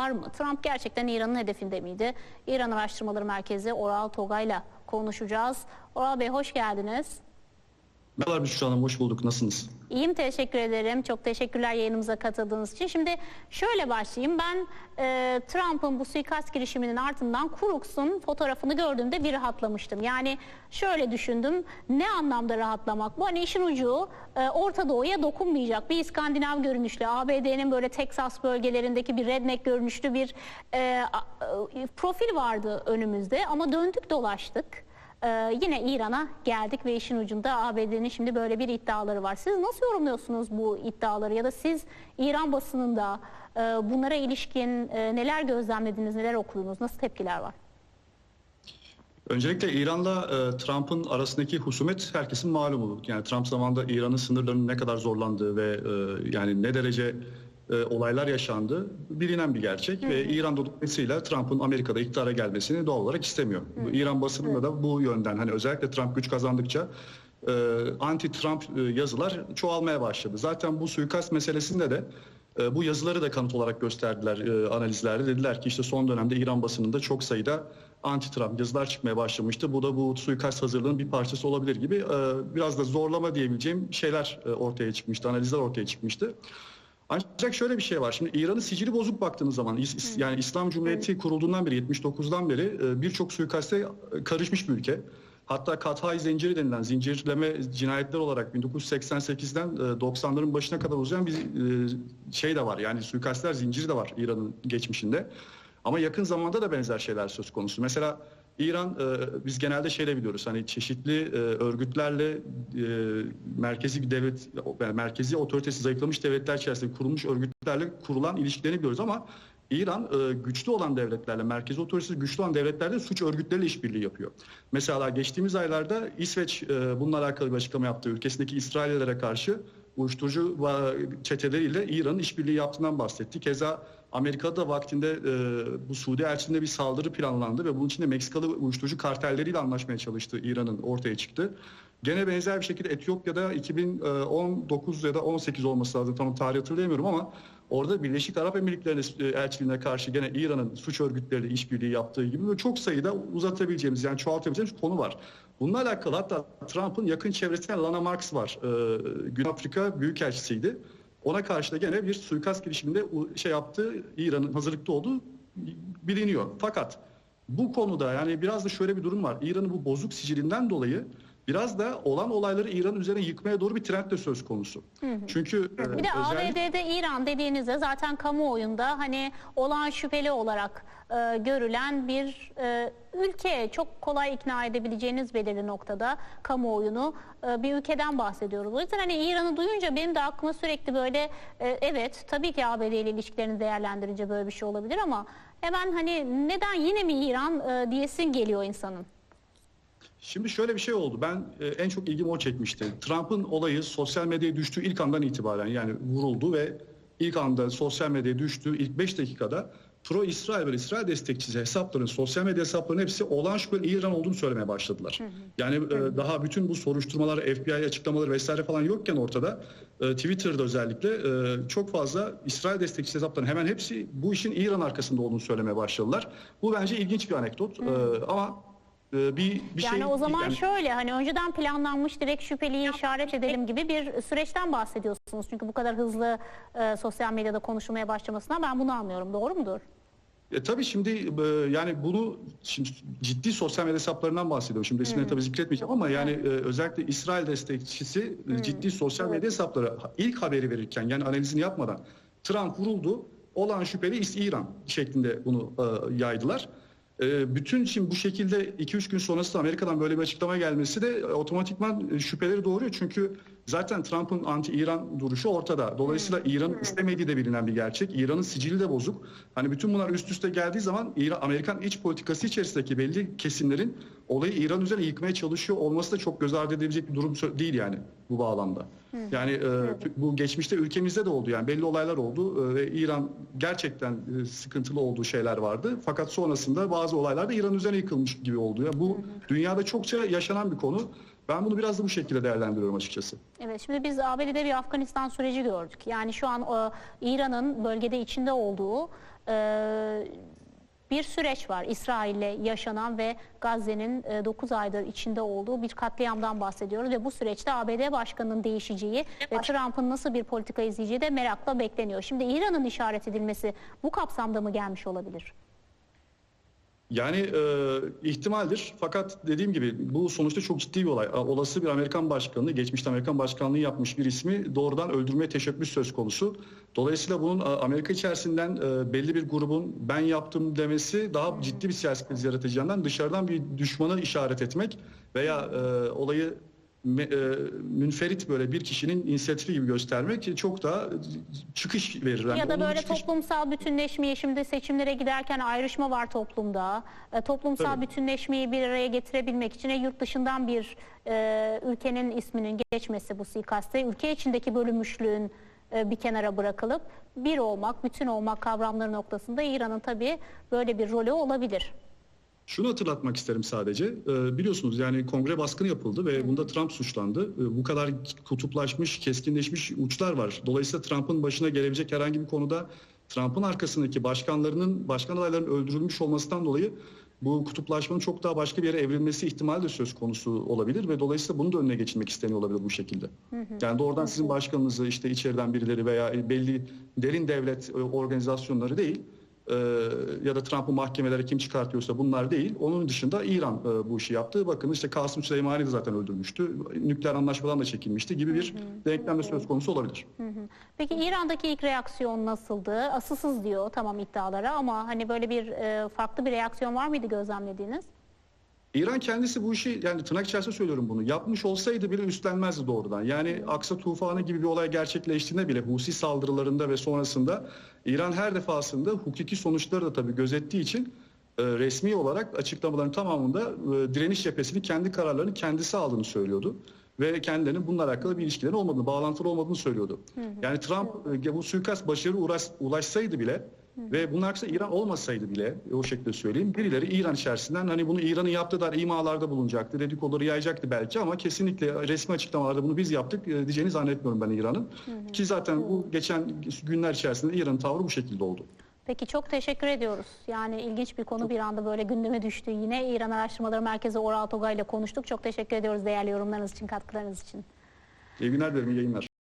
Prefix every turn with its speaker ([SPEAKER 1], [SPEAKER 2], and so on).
[SPEAKER 1] var mı? Trump gerçekten İran'ın hedefinde miydi? İran Araştırmaları Merkezi Oral Togay'la konuşacağız. Oral Bey hoş geldiniz.
[SPEAKER 2] Merhabalar Büşra Hanım, hoş bulduk. Nasılsınız?
[SPEAKER 1] İyiyim teşekkür ederim. Çok teşekkürler yayınımıza katıldığınız için. Şimdi şöyle başlayayım. Ben e, Trump'ın bu suikast girişiminin ardından Kuruks'un fotoğrafını gördüğümde bir rahatlamıştım. Yani şöyle düşündüm. Ne anlamda rahatlamak? Bu hani işin ucu e, Orta Doğu'ya dokunmayacak. Bir İskandinav görünüşlü, ABD'nin böyle Texas bölgelerindeki bir redneck görünüşlü bir e, e, profil vardı önümüzde. Ama döndük dolaştık. Ee, yine İran'a geldik ve işin ucunda ABD'nin şimdi böyle bir iddiaları var. Siz nasıl yorumluyorsunuz bu iddiaları ya da siz İran basınında e, bunlara ilişkin e, neler gözlemlediniz, neler okudunuz, nasıl tepkiler var?
[SPEAKER 2] Öncelikle İran'la e, Trump'ın arasındaki husumet herkesin malumu. Yani Trump zamanında İran'ın sınırlarının ne kadar zorlandığı ve e, yani ne derece e, olaylar yaşandığı bilinen bir gerçek. Ve İran dolayısıyla Trump'ın Amerika'da iktidara gelmesini doğal olarak istemiyor. Bu İran basınında da bu yönden hani özellikle Trump güç kazandıkça e, anti-Trump e, yazılar çoğalmaya başladı. Zaten bu suikast meselesinde de e, bu yazıları da kanıt olarak gösterdiler e, analizlerde. Dediler ki işte son dönemde İran basınında çok sayıda anti-Trump yazılar çıkmaya başlamıştı. Bu da bu suikast hazırlığının bir parçası olabilir gibi e, biraz da zorlama diyebileceğim şeyler e, ortaya çıkmıştı, analizler ortaya çıkmıştı. Ancak şöyle bir şey var. Şimdi İran'ın sicili bozuk baktığınız zaman is- yani İslam Cumhuriyeti kurulduğundan beri 79'dan beri e, birçok suikaste e, karışmış bir ülke. Hatta Kathay zinciri denilen zincirleme cinayetler olarak 1988'den e, 90'ların başına kadar uzayan bir e, şey de var. Yani suikastler zinciri de var İran'ın geçmişinde. Ama yakın zamanda da benzer şeyler söz konusu. Mesela İran e, biz genelde şeyle biliyoruz hani çeşitli e, örgütlerle e, merkezi bir devlet yani merkezi otoritesi zayıflamış devletler içerisinde kurulmuş örgütlerle kurulan ilişkilerini biliyoruz ama İran e, güçlü olan devletlerle, merkezi otoritesi güçlü olan devletlerle suç örgütleriyle işbirliği yapıyor. Mesela geçtiğimiz aylarda İsveç e, bununla alakalı bir açıklama yaptı. Ülkesindeki İsraillere karşı uyuşturucu çeteleriyle İran'ın işbirliği yaptığından bahsetti. Keza Amerika'da vaktinde e, bu Suudi elçiliğinde bir saldırı planlandı ve bunun için de Meksikalı uyuşturucu kartelleriyle anlaşmaya çalıştı İran'ın ortaya çıktı. Gene benzer bir şekilde Etiyopya'da 2019 ya da 18 olması lazım tam tarih hatırlayamıyorum ama orada Birleşik Arap Emirlikleri'nin e, elçiliğine karşı gene İran'ın suç örgütleriyle işbirliği yaptığı gibi böyle çok sayıda uzatabileceğimiz yani çoğaltabileceğimiz konu var. Bununla alakalı hatta Trump'ın yakın çevresinde Lana Marks var. Ee, Güney Afrika Büyükelçisiydi. Ona karşı da gene bir suikast girişiminde şey yaptığı İran'ın hazırlıkta olduğu biliniyor. Fakat bu konuda yani biraz da şöyle bir durum var. İran'ın bu bozuk sicilinden dolayı biraz da olan olayları İran üzerine yıkmaya doğru bir trend de söz konusu. Çünkü e,
[SPEAKER 1] Bir de
[SPEAKER 2] özellikle-
[SPEAKER 1] ABD'de İran dediğinizde zaten kamuoyunda hani olan şüpheli olarak e, görülen bir e, ülke çok kolay ikna edebileceğiniz belirli noktada kamuoyunu e, bir ülkeden bahsediyoruz. O yüzden hani İran'ı duyunca benim de aklıma sürekli böyle e, evet tabii ki ABD ile ilişkilerini değerlendirince böyle bir şey olabilir ama hemen hani neden yine mi İran e, diyesin geliyor insanın.
[SPEAKER 2] Şimdi şöyle bir şey oldu. Ben e, en çok ilgimi o çekmişti. Trump'ın olayı sosyal medyaya düştüğü ilk andan itibaren yani vuruldu ve ilk anda sosyal medyaya düştüğü ilk 5 dakikada pro İsrail ve İsrail destekçisi hesapların, sosyal medya hesaplarının hepsi olan şüpheli İran olduğunu söylemeye başladılar. Yani e, daha bütün bu soruşturmalar, FBI açıklamaları vesaire falan yokken ortada e, Twitter'da özellikle e, çok fazla İsrail destekçisi hesapların hemen hepsi bu işin İran arkasında olduğunu söylemeye başladılar. Bu bence ilginç bir anekdot. E, ama bir bir
[SPEAKER 1] Yani
[SPEAKER 2] şey
[SPEAKER 1] o zaman
[SPEAKER 2] yani-
[SPEAKER 1] şöyle hani önceden planlanmış direkt şüpheliyi işaret edelim gibi bir süreçten bahsediyorsunuz. Çünkü bu kadar hızlı e, sosyal medyada konuşulmaya başlamasına ben bunu anlıyorum. Doğru mudur?
[SPEAKER 2] E, tabii şimdi e, yani bunu şimdi ciddi sosyal medya hesaplarından bahsediyorum. Şimdi isimlerini tabii zikretmeyeceğim ama yani e, özellikle İsrail destekçisi e, ciddi sosyal medya hesapları ilk haberi verirken yani analizini yapmadan Trump vuruldu olan şüpheli is- İran şeklinde bunu e, yaydılar. E, bütün şimdi bu şekilde 2-3 gün sonrasında Amerika'dan böyle bir açıklama gelmesi de e, otomatikman e, şüpheleri doğuruyor. Çünkü zaten Trump'ın anti-İran duruşu ortada. Dolayısıyla İran'ın istemediği de bilinen bir gerçek. İran'ın sicili de bozuk. Hani bütün bunlar üst üste geldiği zaman İran, Amerikan iç politikası içerisindeki belli kesimlerin olayı İran üzerine yıkmaya çalışıyor olması da çok göz ardı edilecek bir durum değil yani bu bağlamda. Yani e, bu geçmişte ülkemizde de oldu yani belli olaylar oldu e, ve İran gerçekten e, sıkıntılı olduğu şeyler vardı. Fakat sonrasında bazı olaylar da İran üzerine yıkılmış gibi oldu. Yani bu dünyada çokça yaşanan bir konu. Ben bunu biraz da bu şekilde değerlendiriyorum açıkçası.
[SPEAKER 1] Evet şimdi biz ABD'de bir Afganistan süreci gördük. Yani şu an e, İran'ın bölgede içinde olduğu Ee, bir süreç var İsrail'le yaşanan ve Gazze'nin 9 aydır içinde olduğu bir katliamdan bahsediyoruz ve bu süreçte ABD Başkanı'nın değişeceği ve Trump'ın nasıl bir politika izleyeceği de merakla bekleniyor. Şimdi İran'ın işaret edilmesi bu kapsamda mı gelmiş olabilir?
[SPEAKER 2] Yani e, ihtimaldir fakat dediğim gibi bu sonuçta çok ciddi bir olay. Olası bir Amerikan başkanı, geçmişte Amerikan başkanlığı yapmış bir ismi doğrudan öldürmeye teşebbüs söz konusu. Dolayısıyla bunun Amerika içerisinden e, belli bir grubun ben yaptım demesi daha ciddi bir siyasi kriz yaratacağından dışarıdan bir düşmanı işaret etmek veya e, olayı me- e, münferit böyle bir kişinin inisiyatifi gibi göstermek çok daha çıkış verir. Yani
[SPEAKER 1] ya da böyle
[SPEAKER 2] çıkış-
[SPEAKER 1] toplumsal bütünleşmeyi şimdi seçimlere giderken ayrışma var toplumda. E, toplumsal
[SPEAKER 2] Tabii.
[SPEAKER 1] bütünleşmeyi bir araya getirebilmek için e, yurt dışından bir e, ülkenin isminin geçmesi bu suikaste ülke içindeki bölünmüşlüğün bir kenara bırakılıp bir olmak, bütün olmak kavramları noktasında İran'ın tabii böyle bir rolü olabilir.
[SPEAKER 2] Şunu hatırlatmak isterim sadece. Ee, biliyorsunuz yani kongre baskını yapıldı ve bunda Trump suçlandı. Ee, bu kadar kutuplaşmış, keskinleşmiş uçlar var. Dolayısıyla Trump'ın başına gelebilecek herhangi bir konuda Trump'ın arkasındaki başkanlarının, başkan adaylarının öldürülmüş olmasından dolayı bu kutuplaşmanın çok daha başka bir yere evrilmesi ihtimali de söz konusu olabilir ve dolayısıyla bunu da önüne geçilmek isteniyor olabilir bu şekilde. Yani doğrudan sizin başkanınızı işte içeriden birileri veya belli derin devlet e, organizasyonları değil e, ya da Trump'ı mahkemelere kim çıkartıyorsa bunlar değil. Onun dışında İran e, bu işi yaptı. Bakın işte Kasım Süleymani de zaten öldürmüştü. Nükleer anlaşmadan da çekilmişti gibi bir denklem de söz konusu olabilir.
[SPEAKER 1] Peki İran'daki ilk reaksiyon nasıldı? Asılsız diyor tamam iddialara ama hani böyle bir e, farklı bir reaksiyon var mıydı gözlemlediğiniz?
[SPEAKER 2] İran kendisi bu işi yani tırnak içerisinde söylüyorum bunu yapmış olsaydı bile üstlenmezdi doğrudan. Yani Aksa tufanı gibi bir olay gerçekleştiğinde bile Husi saldırılarında ve sonrasında İran her defasında hukuki sonuçları da tabii gözettiği için e, resmi olarak açıklamaların tamamında e, direniş cephesinin kendi kararlarını kendisi aldığını söylüyordu. Ve kendilerinin bununla alakalı bir ilişkileri olmadığını, bağlantılı olmadığını söylüyordu. Yani Trump e, bu suikast başarı uğraş, ulaşsaydı bile ve bunun arkasında İran olmasaydı bile o şekilde söyleyeyim birileri İran içerisinden hani bunu İran'ın yaptığı da imalarda bulunacaktı, dedikoduları yayacaktı belki ama kesinlikle resmi açıklamalarda bunu biz yaptık e, diyeceğini zannetmiyorum ben İran'ın. Ki zaten bu geçen günler içerisinde İran'ın tavrı bu şekilde oldu.
[SPEAKER 1] Peki çok teşekkür ediyoruz. Yani ilginç bir konu bir anda böyle gündeme düştü. Yine İran Araştırmaları Merkezi Oral Togay ile konuştuk. Çok teşekkür ediyoruz değerli yorumlarınız için, katkılarınız için.
[SPEAKER 2] İyi günler dilerim, iyi yayınlar.